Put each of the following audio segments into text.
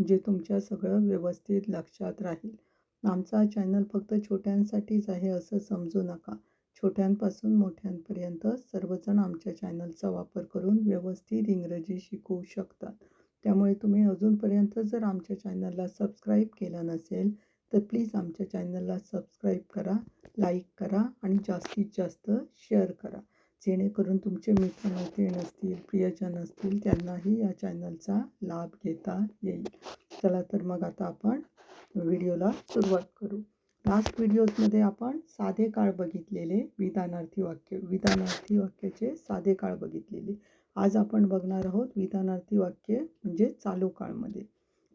म्हणजे तुमच्या सगळं व्यवस्थित लक्षात राहील. आमचा चॅनल फक्त छोट्यांसाठीच आहे असं समजू नका. छोट्यांपासून मोठ्यांपर्यंत सर्वजण आमच्या चॅनलचा वापर करून व्यवस्थित इंग्रजी शिकू शकतात. त्यामुळे तुम्ही अजूनपर्यंत जर आमच्या चॅनलला सबस्क्राईब केलं नसेल तर प्लीज आमच्या चॅनलला सबस्क्राईब करा लाईक करा आणि जास्तीत जास्त शेअर करा. जेणेकरून तुमचे मित्रमैत्रीण असतील प्रियजन असतील त्यांनाही या चॅनलचा लाभ घेता येईल. चला तर मग आता आपण व्हिडिओला सुरुवात करू. लास्ट व्हिडिओजमध्ये आपण साधे काळ बघितलेले विधानार्थी वाक्य विधानार्थी वाक्याचे साधे काळ बघितलेले. आज आपण बघणार आहोत विधानार्थी वाक्य म्हणजे चालू काळमध्ये.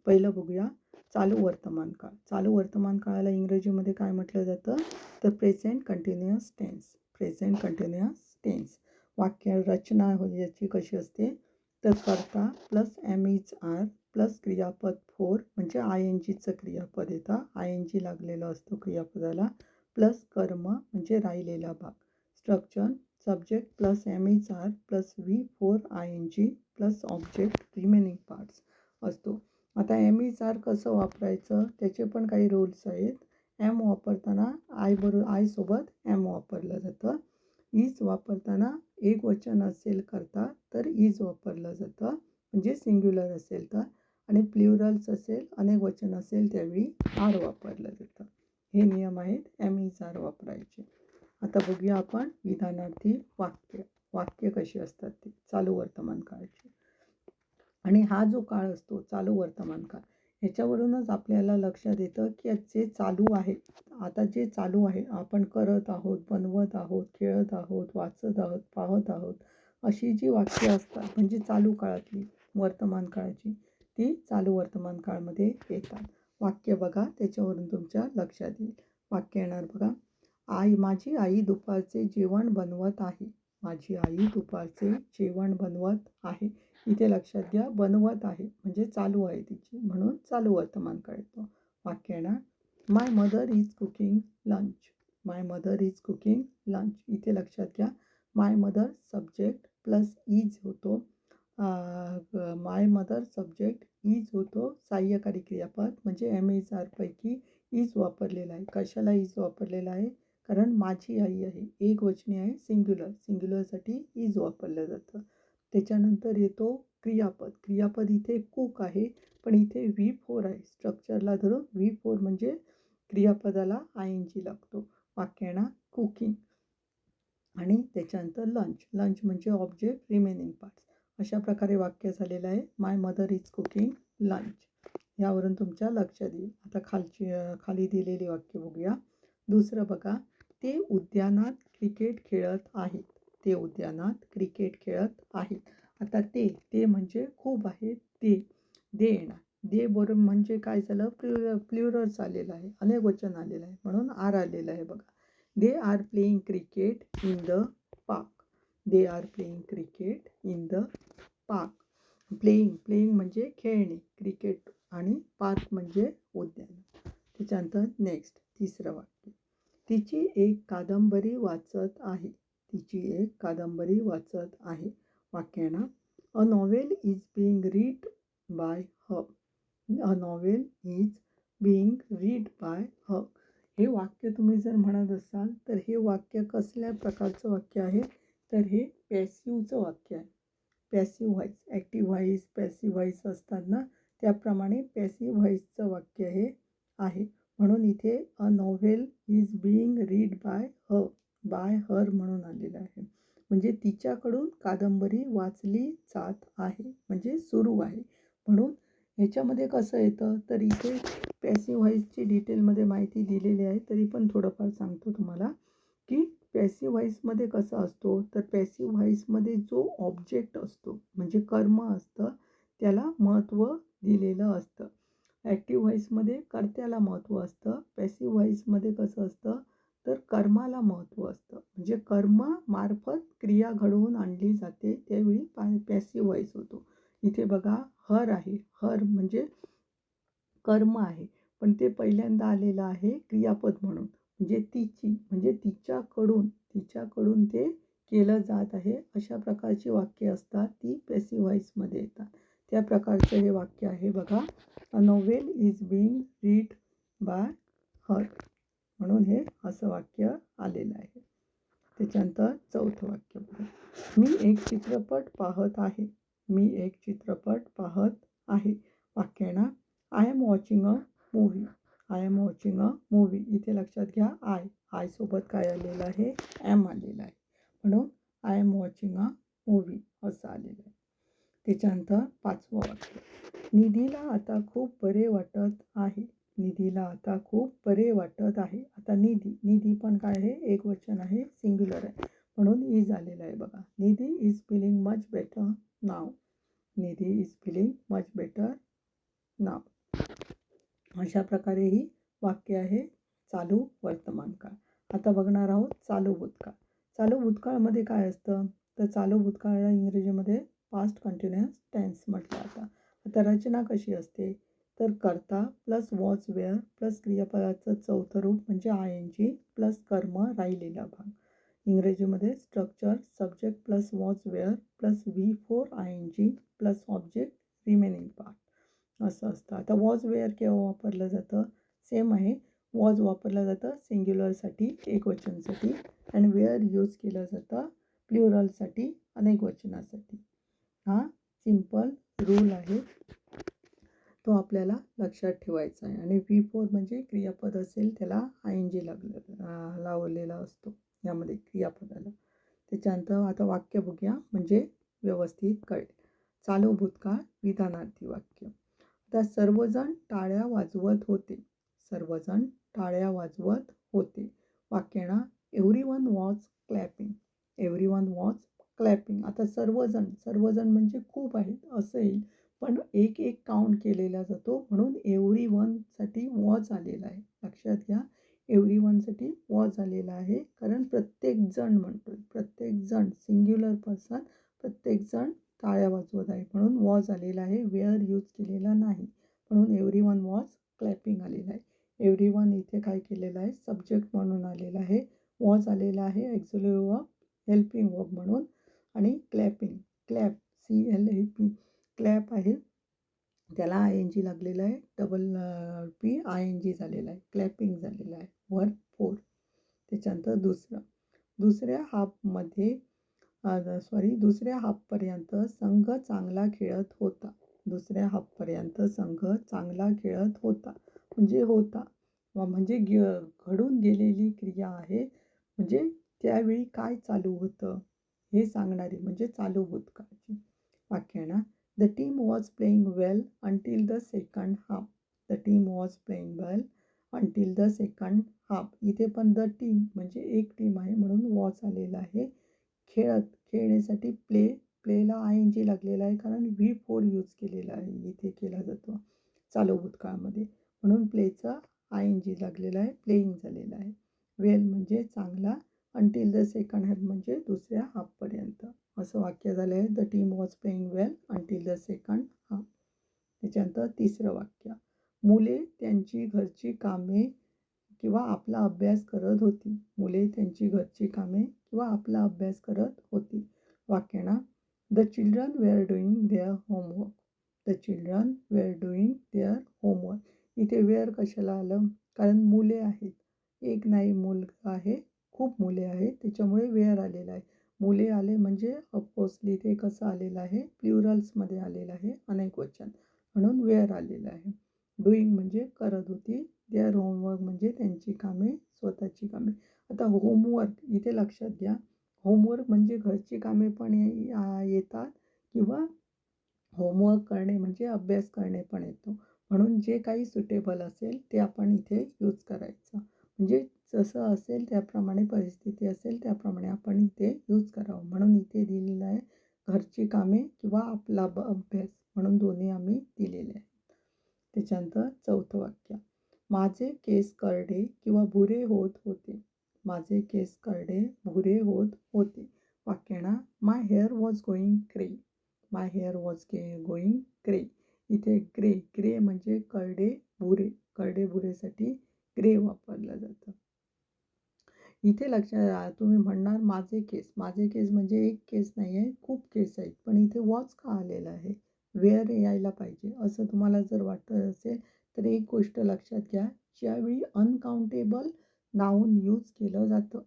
पहिलं बघूया चालू वर्तमान काळ. चालू वर्तमान काळाला इंग्रजीमध्ये काय म्हटलं जातं? तर present continuous tense present continuous tense वाक्य रचना हो याची कशी असते? तर करता plus am is are plus क्रियापद फोर म्हणजे आय एन जीचं क्रियापद येतं आय एन जी लागलेलं असतो क्रियापदाला. प्लस कर्म म्हणजे राहिलेला भाग. Structure subject plus am H are plus V four I N G plus object remaining parts असतो. आता एम एच आर कसं वापरायचं? त्याचे पण काही रूल्स आहेत. एम वापरताना आय बरो आयसोबत एम वापरलं जातं. इज वापरताना एक वचन असेल करता तर इज वापरलं जातं. म्हणजे सिंग्युलर असेल तर. आणि प्ल्युरल्स असेल अनेक वचन असेल त्यावेळी आर वापरलं जातं. हे नियम आहेत एम ईज आर वापरायचे. आता बघूया आपण विधानार्थी वाक्य. वाक्य कशी असतात ती? चालू वर्तमान काळाची. आणि हा जो काळ असतो चालू वर्तमान काळ ह्याच्यावरूनच आपल्याला लक्षात येतं की जे चालू आहे आता जे चालू आहे आपण करत आहोत बनवत आहोत खेळत आहोत वाचत आहोत पाहत आहोत अशी जी वाक्य असतात म्हणजे चालू काळातली वर्तमान काळाची ती चालू वर्तमान काळामध्ये येतात. वाक्य बघा त्याच्यावरून तुमच्या लक्षात येईल. वाक्य येणार बघा. आई माझी आई दुपारचे जेवण बनवत आहे. माझी आई दुपारचे जेवण बनवत आहे. इथे लक्षात घ्या बनवत आहे. म्हणजे चालू आहे तिची. म्हणून चालू वर्तमान काळ वाक्य येणार. My mother is cooking lunch my mother is cooking lunch इथे लक्षात घ्या. My mother subject plus is होतो. माय मदर सब्जेक्ट इज होतो सहाय्यकारी क्रियापद म्हणजे एम इज आरपैकी इज वापरलेला आहे. कशाला इज वापरलेला आहे? कारण माझी आई आहे. एक वचनी आहे सिंग्युलर सिंग्युलरसाठी इज वापरलं जातं. त्याच्यानंतर येतो क्रियापद. क्रियापद इथे कुक आहे पण इथे व्ही फोर आहे. स्ट्रक्चरला धरून व्ही फोर म्हणजे क्रियापदाला आय एन जी लागतो वाक्याना कुकिंग आणि त्याच्यानंतर लंच लंच म्हणजे ऑब्जेक्ट रिमेनिंग पार्ट्स अशा प्रकारे वाक्य झालेलं आहे. My mother is cooking lunch यावरून तुमच्या लक्षात येईल आता खालची खाली दिलेली वाक्य बघूया. दुसरं बघा. ते उद्यानात क्रिकेट खेळत आहेत. ते उद्यानात क्रिकेट खेळत आहेत. आता ते ते म्हणजे खूप आहे. ते दे येणार. दे बरोबर म्हणजे काय झालं? प्ल्युर प्ल्युरर्स आलेलं आहे. अनेक वचन आलेलं आहे. म्हणून आर आलेलं आहे बघा. They are playing cricket in the park they are playing cricket in the park playing playing म्हणजे खेळणे क्रिकेट आणि पार्क म्हणजे उद्यान. त्याच्यानंतर नेक्स्ट तिसरं वाक्य. तिची एक कादंबरी वाचत आहे. तिची एक कादंबरी वाचत आहे. वाक्यांना a novel is being read by her a novel is being read by her हे वाक्य तुम्ही जर म्हणत असाल तर हे वाक्य कसल्या प्रकारचं वाक्य आहे? तर हे पॅसिवचं वाक्य आहे. Passive voice active voice passive voice असताना त्याप्रमाणे पॅसिव व्हॉइसचं वाक्य हे आहे. म्हणून इथे a novel is being read by her by her म्हणून आलेलं आहे. म्हणजे तिच्याकडून कादंबरी वाचली जात आहे. म्हणजे सुरू आहे. म्हणून ह्याच्यामध्ये कसं येतं? तर इथे पॅसिव व्हॉइसची डिटेलमध्ये माहिती दिलेली आहे. तरी पण थोडंफार सांगतो तुम्हाला की पॅसिव व्हॉईसमध्ये कसा असतो? तर पॅसिव व्हॉईसमध्ये जो ऑब्जेक्ट असतो म्हणजे कर्म असतं त्याला महत्त्व दिलेलं असतं. ॲक्टिव्ह व्हॉईसमध्ये कर्त्याला महत्त्व असतं पॅसिव्ह व्हॉईसमध्ये कसं असतं? तर कर्माला महत्त्व असतं. म्हणजे कर्मामार्फत क्रिया घडवून आणली जाते त्यावेळी पा पॅसिव्ह व्हॉईस होतो. इथे बघा हर आहे. हर म्हणजे कर्म आहे. पण ते पहिल्यांदा आलेलं आहे क्रियापद म्हणून. म्हणजे तिची म्हणजे तिच्याकडून तिच्याकडून ते केलं जात आहे. अशा प्रकारची वाक्य असतात. ती पॅसिव्ह व्हॉइसमध्ये येतात. त्या प्रकारचं हे वाक्य आहे बघा. A novel is being read by her म्हणून हे असं वाक्य आलेलं आहे. त्याच्यानंतर चौथं वाक्य बघा. मी एक चित्रपट पाहत आहे. मी एक चित्रपट पाहत आहे. वाक्य ना I am watching a movie I am watching a movie इथे लक्षात घ्या आय आयसोबत काय आलेलं आहे? एम आलेलं आहे. म्हणून I am watching a movie असं आलेलं आहे. त्याच्यानंतर पाचवं वाक्य. निधीला आता खूप बरे वाटत आहे निधीला आता खूप बरे वाटत आहे आता निधी निधी पण काय आहे एक वचन आहे सिंग्युलर आहे म्हणून इज आलेलं आहे बघा Nidhi is feeling much better now Nidhi is feeling much better now अशा प्रकारे ही वाक्य आहे चालू वर्तमान काळ आता बघणार आहोत चालू भूतकाळ चालू भूतकाळमध्ये काय असतं तर चालू भूतकाळाला इंग्रजीमध्ये पास्ट कंटिन्युअस टेन्स म्हटलं जातं आता रचना कशी असते? तर कर्ता प्लस वॉच वेअर प्लस क्रियापदाचं चौथं रूप म्हणजे आय एन जी प्लस कर्म राहिलेला भाग. इंग्रजीमध्ये structure subject plus was were plus V four I N G plus object remaining part असं असतं. आता वॉज वेअर केव्हा वापरलं जातं? सेम आहे. वॉज वापरलं जातं सिंग्युलरसाठी एकवचनसाठी. अँड वेअर यूज केलं जातं प्ल्युरलसाठी अनेक वचनासाठी. हा सिंपल रूल आहे. तो आपल्याला लक्षात ठेवायचा आहे. आणि व्ही फोर म्हणजे क्रियापद असेल त्याला आय एन जी लागलं लावलेला असतो. यामध्ये क्रियापदाला. त्याच्यानंतर आता वाक्य बघूया म्हणजे व्यवस्थित कळेल. चालू भूतकाळ विधानार्थी वाक्य. आता सर्वजण टाळ्या वाजवत होते. सर्वजण टाळ्या वाजवत होते. वाक्यना everyone was clapping everyone was clapping आता सर्वजण सर्वजण म्हणजे खूप आहेत असं येईल. पण एक एक काउंट केलेला जातो. म्हणून एव्हरी वनसाठी वॉज आलेला आहे. लक्षात घ्या एव्हरी वनसाठी वॉज आलेला आहे. कारण प्रत्येकजण म्हणतो आहे प्रत्येकजण सिंग्युलर पर्सन प्रत्येकजण टाळ्या वाजवत आहे. म्हणून वॉज आलेला आहे. वेअर यूज केलेला नाही. म्हणून एव्हरी वन वॉज क्लॅपिंग आलेला आहे. एव्हरी वन इथे काय केलेलं आहे? सब्जेक्ट म्हणून आलेला आहे. वॉज आलेला आहे. ॲक्झुलरी हेल्पिंग वर्ब म्हणून आणि clapping clap C L A P clap आहे. त्याला आय एन जी लागलेलं आहे. Double P I N G झालेलं आहे. क्लॅपिंग झालेलं आहे. वर फोर त्याच्यानंतर दुसरं. दुसऱ्या हाफमध्ये सॉरी दुसऱ्या हाफपर्यंत संघ चांगला खेळत होता. दुसऱ्या हाफपर्यंत संघ चांगला खेळत होता. म्हणजे होता. म्हणजे घडून गेलेली क्रिया आहे. म्हणजे त्यावेळी काय चालू होतं? हे सांगणारी म्हणजे चालू भूतकाळची वाक्यणा the team was playing well until the second half the team was playing well until the second half इथे पण द टीम म्हणजे एक टीम आहे म्हणून वॉच आलेला आहे. खेळत खेळण्यासाठी प्ले प्लेला आय एन जी लागलेला आहे कारण व्ही फोर यूज केलेला आहे. इथे केला जातो चालू भूतकाळामध्ये. म्हणून प्लेचा आय एन जी लागलेला आहे प्लेईंग झालेला आहे. वेल म्हणजे चांगला अंटील द सेकंड हॅफ म्हणजे दुसऱ्या हाफपर्यंत असं वाक्य झालं आहे the team was playing well until the second half त्याच्यानंतर तिसरं वाक्य. मुले त्यांची घरची कामे किंवा आपला अभ्यास करत होती. मुले त्यांची घरची कामे किंवा आपला अभ्यास करत होती. वाक्यांना the children were doing their homework the children were doing their homework इथे वेअर कशाला आलं? कारण मुले आहेत. एक नाही मुलगा आहे. खूप मुले आहेत त्याच्यामुळे वेअर आलेला आहे. मुले आले म्हणजे ऑफकोर्सली ते कसं आलेलं आहे प्ल्युरल्समध्ये आलेलं आहे अनेक वचन. म्हणून वेअर आलेलं आहे. डुईंग म्हणजे करत होती देअर होमवर्क म्हणजे त्यांची कामे स्वतःची कामे. आता होमवर्क इथे लक्षात घ्या. होमवर्क म्हणजे घरची कामे पण येतात किंवा होमवर्क करणे म्हणजे अभ्यास करणे पण येतो. म्हणून जे काही सुटेबल असेल ते आपण इथे यूज करायचं. म्हणजे जसं असेल त्याप्रमाणे परिस्थिती असेल त्याप्रमाणे आपण इथे यूज करावं. म्हणून इथे दिलेलं आहे घरची कामे किंवा आपला ब अभ्यास म्हणून दोन्ही आम्ही दिलेले आहेत त्याच्यानंतर चौथं वाक्य. माझे केस करडे किंवा भुरे होत होते. माझे केस करडे भुरे होत होते. वाक्याना my hair was going grey my hair was gay going grey इथे ग्रे ग्रे म्हणजे करडे भुरे. करडे भुरेसाठी ग्रे वापरलं जातं. इथे लक्षात तुम्ही म्हणणार माझे केस माझे केस म्हणजे एक केस नाही आहे खूप केस आहेत पण इथे वॉच का आलेलं आहे? वेअर यायला पाहिजे असं तुम्हाला जर वाटत असेल तर एक गोष्ट लक्षात घ्या ज्यावेळी अनकाउंटेबल नाऊन यूज केलं जातं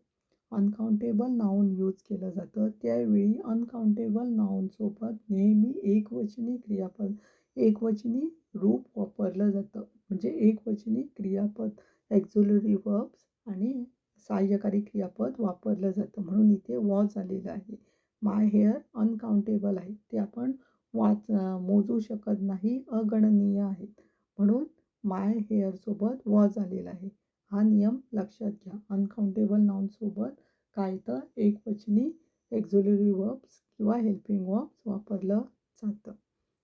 अनकाउंटेबल नाऊन यूज केलं जातं त्यावेळी अनकाउंटेबल नाऊनसोबत नेहमी एकवचनी क्रियापद एकवचनी रूप वापरलं जातं म्हणजे एकवचनी क्रियापद ॲक्झुलरी वर्ब्स आणि सहाय्यकारी क्रियापद वापरलं जातं. म्हणून इथे वॉज आलेलं आहे. माय हेअर अनकाउंटेबल आहे. ते आपण वाच मोजू शकत नाही. अगणनीय आहेत म्हणून माय हेअरसोबत वॉज आलेला आहे. हा नियम लक्षात घ्या. अनकाउंटेबल नाउनसोबत काय तर एकवचनी एक्झुलरी वर्ब्स किंवा हेल्पिंग वर्ब्स वापरलं जातं.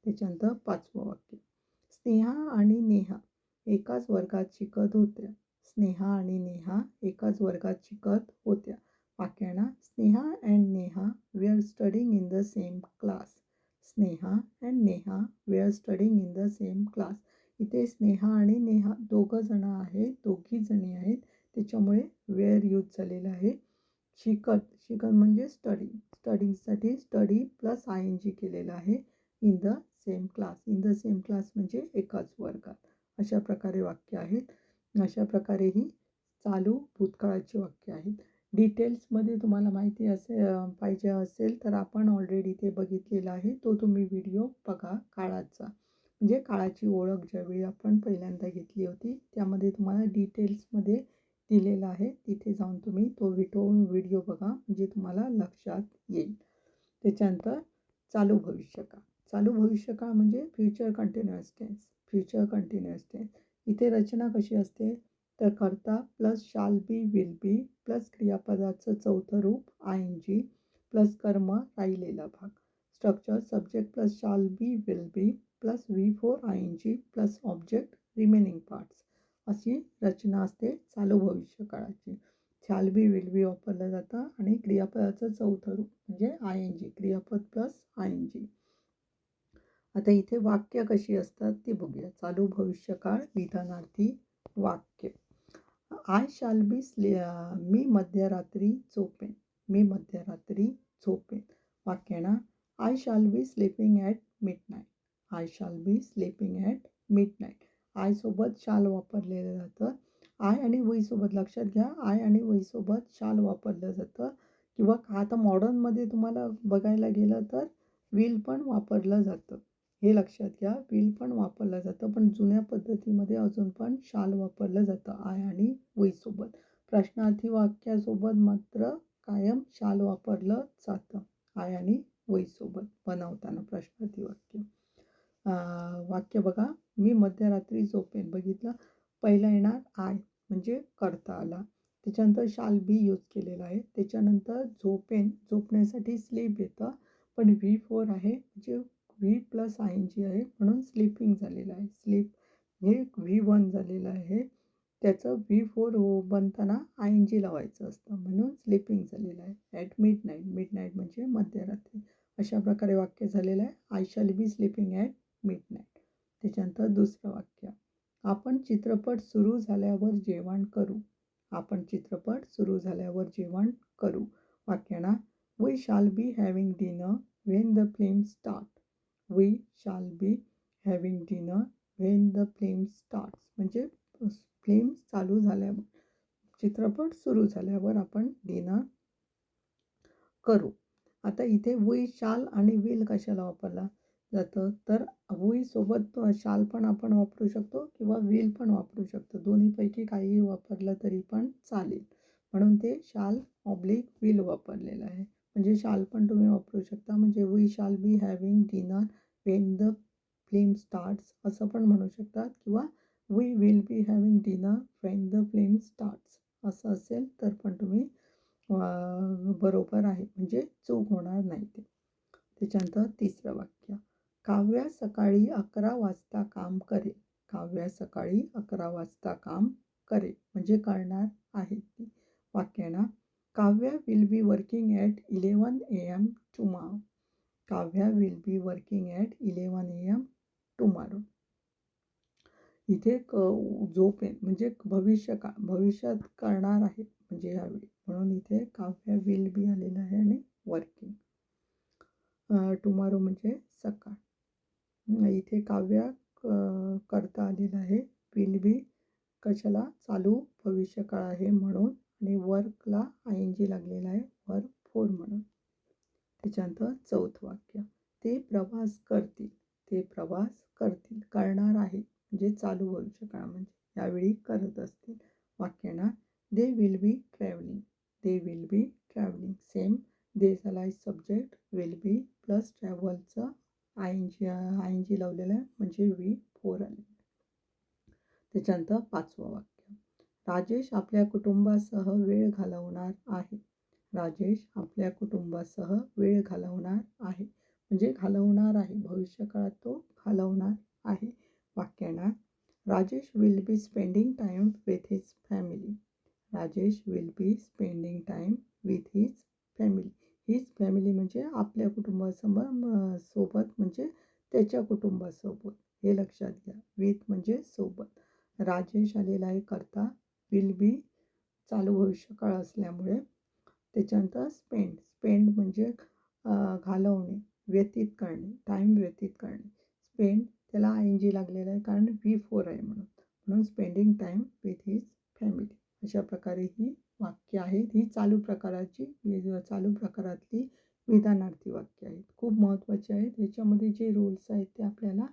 त्याच्यानंतर पाचवं वाक्य. स्नेहा आणि नेहा. एकाच वर्गात शिकत होत्या. स्नेहा आणि नेहा एकाच वर्गात शिकत होत्या. पाक्याना Sneha and Neha we are studying in the same class. Sneha and Neha we are studying in the same class. इथे स्नेहा आणि नेहा दोघं जणं आहेत दोघी जणी आहेत. त्याच्यामुळे वेअर यूज झालेलं आहे. शिकत शिकत म्हणजे study स्टडींगसाठी study plus I N G केलेलं आहे in the same class. In the same class म्हणजे एकाच वर्गात. अशा प्रकारे वाक्य आहेत. अशा प्रकारे ही चालू भूतकाळाची वाक्य आहेत. डिटेल्समध्ये तुम्हाला माहिती असे पाहिजे असेल तर आपण ऑलरेडी ते बघितलेलं आहे. तो तुम्ही व्हिडिओ बघा काळाचा. म्हणजे काळाची ओळख ज्यावेळी आपण पहिल्यांदा घेतली होती त्यामध्ये तुम्हाला डिटेल्समध्ये दिलेला आहे. तिथे जाऊन तुम्ही तो व्हिडिओ व्हिडिओ बघा. म्हणजे तुम्हाला लक्षात येईल. त्याच्यानंतर चालू भविष्यकाळ. चालू भविष्यकाळ म्हणजे future continuous tense future continuous tense इथे रचना कशी असते? तर करता plus shall be will be plus क्रियापदाचं चौथं रूप आय एन जी प्लस कर्म राहिलेला भाग. Structure subject plus shall be will be plus V four I N G plus object remaining parts अशी रचना असते चालू भविष्य काळाची. शाल बी विल बी वापरलं जातं आणि क्रियापदाचं चौथं रूप म्हणजे आय एन जी क्रियापद प्लस आय एन जी आता इथे वाक्य कशी असतात ती बघूया. चालू भविष्यकाळ विधानार्थी वाक्य. आय शाल बी स्ली मी मध्यरात्री झोपेन. मी मध्यरात्री झोपेन. वाक्याना I shall be sleeping at midnight I shall be sleeping at midnight आयसोबत शाल वापरलेलं जातं. आय आणि वहीसोबत लक्षात घ्या. आय आणि वहीसोबत शाल वापरलं जातं. किंवा आता मॉडर्नमध्ये तुम्हाला बघायला गेलं तर विल पण वापरलं जातं. हे लक्षात घ्या विल पण वापरलं जातं पण जुन्या पद्धतीमध्ये अजून पण शाल वापरलं जातं आय आणि वईसोबत प्रश्नार्थी वाक्यासोबत मात्र कायम शाल वापरलं जातं आय आणि वैसोबत बनवताना प्रश्नार्थी वाक्य. वाक्य बघा मी मध्यरात्री झोपेन बघितलं पहिलं येणार आय म्हणजे करता आला. त्याच्यानंतर शाल बी यूज केलेला आहे त्याच्यानंतर झोपेन झोपण्यासाठी स्लीप येतं पण व्ही फोर आहे म्हणजे V plus I N G आहे म्हणून स्लिपिंग झालेलं आहे. स्लीप हे व्ही वन झालेलं आहे. त्याचं व्ही फोर हो बनताना आय एन जी लावायचं असतं. म्हणून स्लिपिंग झालेलं आहे. At midnight midnight म्हणजे मध्यरात्री. अशा प्रकारे वाक्य झालेलं आहे. I shall be sleeping at midnight त्याच्यानंतर दुसरं वाक्य. आपण चित्रपट सुरू झाल्यावर जेवण करू. आपण चित्रपट सुरू झाल्यावर जेवण करू. वाक्यांना we shall be having dinner when the film start we shall be having dinner when the film starts म्हणजे फ्लेम चालू झाल्यावर चित्रपट सुरू झाल्यावर आपण डिनर करू. आता इथे वी शाल आणि विल कशाला वापरला जातं? तर सोबत शाल पण आपण वापरू शकतो किंवा विल पण वापरू शकतो. दोन्हीपैकी काहीही वापरलं तरी पण चालेल. म्हणून ते शाल ऑब्लिक विल वापरलेलं आहे. म्हणजे शाल पण तुम्ही वापरू शकता. म्हणजे we shall be having dinner when the film starts असं पण म्हणू शकतात. किंवा we will be having dinner when the film starts असं असेल तर पण तुम्ही बरोबर आहे. म्हणजे चूक होणार नाही ते. त्याच्यानंतर तिसरं वाक्य. काव्या सकाळी अकरा वाजता काम करेल. काव्या सकाळी अकरा वाजता काम करेल. म्हणजे करणार आहे ती वाक्याना Kavya will be working at eleven A tomorrow. Kavya Kavya will be working at eleven A इथे क झोपेन म्हणजे भविष्य का भविष्यात करणार आहे. म्हणजे ह्यावेळी म्हणून इथे काव्य विल बी आलेलं आहे आणि वर्किंग टुमारो म्हणजे सकाळ. इथे काव्य करता आलेलं आहे. विल बी कशाला? चालू भविष्यकाळ आहे म्हणून आणि वर्कला आय एन जी लागलेला आहे वर्क फोर म्हणून. त्याच्यानंतर चौथं वाक्य. ते प्रवास करतील. ते प्रवास करतील. करणार आहे. म्हणजे चालू भविष्यकाळ म्हणजे. यावेळी करत असतील. वाक्याना they will be travelling they will be travelling same they झाला subject will be plus ट्रॅव्हलचं I N G I N G लावलेलं आहे. म्हणजे वी फोर आले त्याच्यानंतर पाचवं वाक्य. राजेश आपल्या कुटुंबासह वेळ घालवणार आहे. राजेश आपल्या कुटुंबासह वेळ घालवणार आहे. म्हणजे घालवणार आहे. भविष्यकाळात तो घालवणार आहे. वाक्याना Rajesh will be spending time with his family Rajesh will be spending time with his family हीच फॅमिली म्हणजे आपल्या कुटुंबासमोर सोबत म्हणजे त्याच्या कुटुंबासोबत. हे लक्षात घ्या. विथ म्हणजे सोबत. राजेश आलेला आहे करता. विल बी चालू भविष्यकाळ असल्यामुळे त्याच्यानंतर स्पेंड स्पेंड म्हणजे घालवणे व्यतीत करणे टाईम व्यतीत करणे. स्पेंड त्याला आय एन जी लागलेलं आहे कारण व्ही फोर आहे म्हणून. म्हणून spending time with his family अशा प्रकारे ही वाक्य आहेत ही चालू प्रकाराची चालू प्रकारातली विधानार्थी वाक्य आहेत. खूप महत्त्वाचे आहेत. ह्याच्यामध्ये जे रूल्स आहेत ते आपल्याला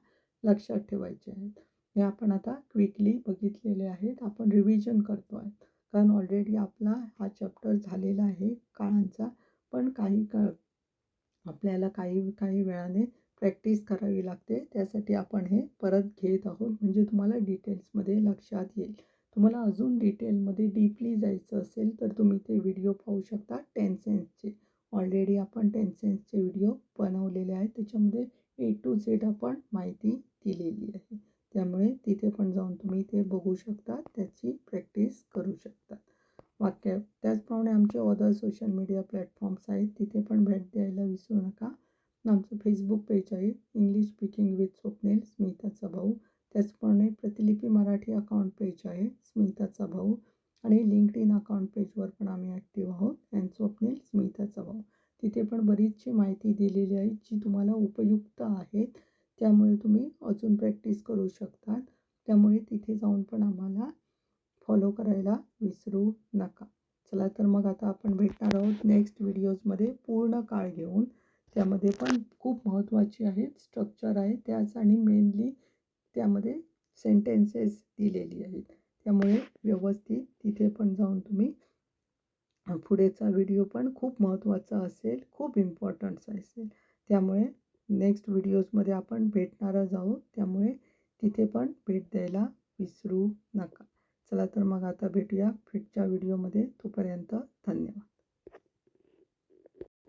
लक्षात ठेवायचे आहेत. हे आपण आता क्विकली बघितलेले आहेत. आपण रिव्हिजन करतो आहे कारण ऑलरेडी आपला हा चॅप्टर झालेला आहे काळांचा. पण काही काळ आपल्याला काही काही वेळाने प्रॅक्टिस करावी लागते. त्यासाठी आपण हे परत घेत आहोत. म्हणजे तुम्हाला डिटेल्समध्ये लक्षात येईल. तुम्हाला अजून डिटेलमध्ये डीपली जायचं असेल तर तुम्ही ते व्हिडिओ पाहू शकता. टेन सेन्सचे ऑलरेडी आपण टेन सेन्सचे व्हिडिओ बनवलेले आहेत. त्याच्यामध्ये ए टू झेड आपण माहिती दिलेली आहे. त्यामुळे तिथे पण जाऊन तुम्ही ते बघू शकता त्याची प्रॅक्टिस करू शकता वाक्य त्याचप्रमाणे आमचे अदर सोशल मीडिया प्लॅटफॉर्म्स आहेत तिथे पण भेट द्यायला विसरू नका. आमचं फेसबुक पेज आहे इंग्लिश स्पीकिंग विथ स्वप्नेल स्मिताचा भाऊ. त्याचप्रमाणे प्रतिलिपी मराठी अकाउंट पेज आहे स्मिताचा भाऊ. आणि लिंक्ड इन अकाउंट पेजवर पण आम्ही ॲक्टिव्ह आहोत अँड स्वप्नील स्मिताचा भाऊ. तिथे पण बरीचशी माहिती दिलेली आहे जी तुम्हाला उपयुक्त आहेत. त्यामुळे तुम्ही अजून प्रॅक्टिस करू शकता त्यामुळे तिथे जाऊन पण आम्हाला फॉलो करायला विसरू नका. चला तर मग आता आपण भेटणार आहोत नेक्स्ट व्हिडिओजमध्ये पूर्ण काळ घेऊन. त्यामध्ये पण खूप महत्त्वाची आहेत स्ट्रक्चर आहे. त्याच आणि मेनली त्यामध्ये सेंटेन्सेस दिलेली आहेत. त्यामुळे व्यवस्थित तिथे पण जाऊन तुम्ही पुढेचा व्हिडिओ पण खूप महत्त्वाचा असेल खूप इम्पॉर्टन्स असेल. त्यामुळे नेक्स्ट व्हिडिओजमध्ये आपण भेटणारच आहोत त्यामुळे तिथे पण भेट द्यायला विसरू नका. चला तर मग आता भेटूया फिटच्या व्हिडिओमध्ये तोपर्यंत धन्यवाद.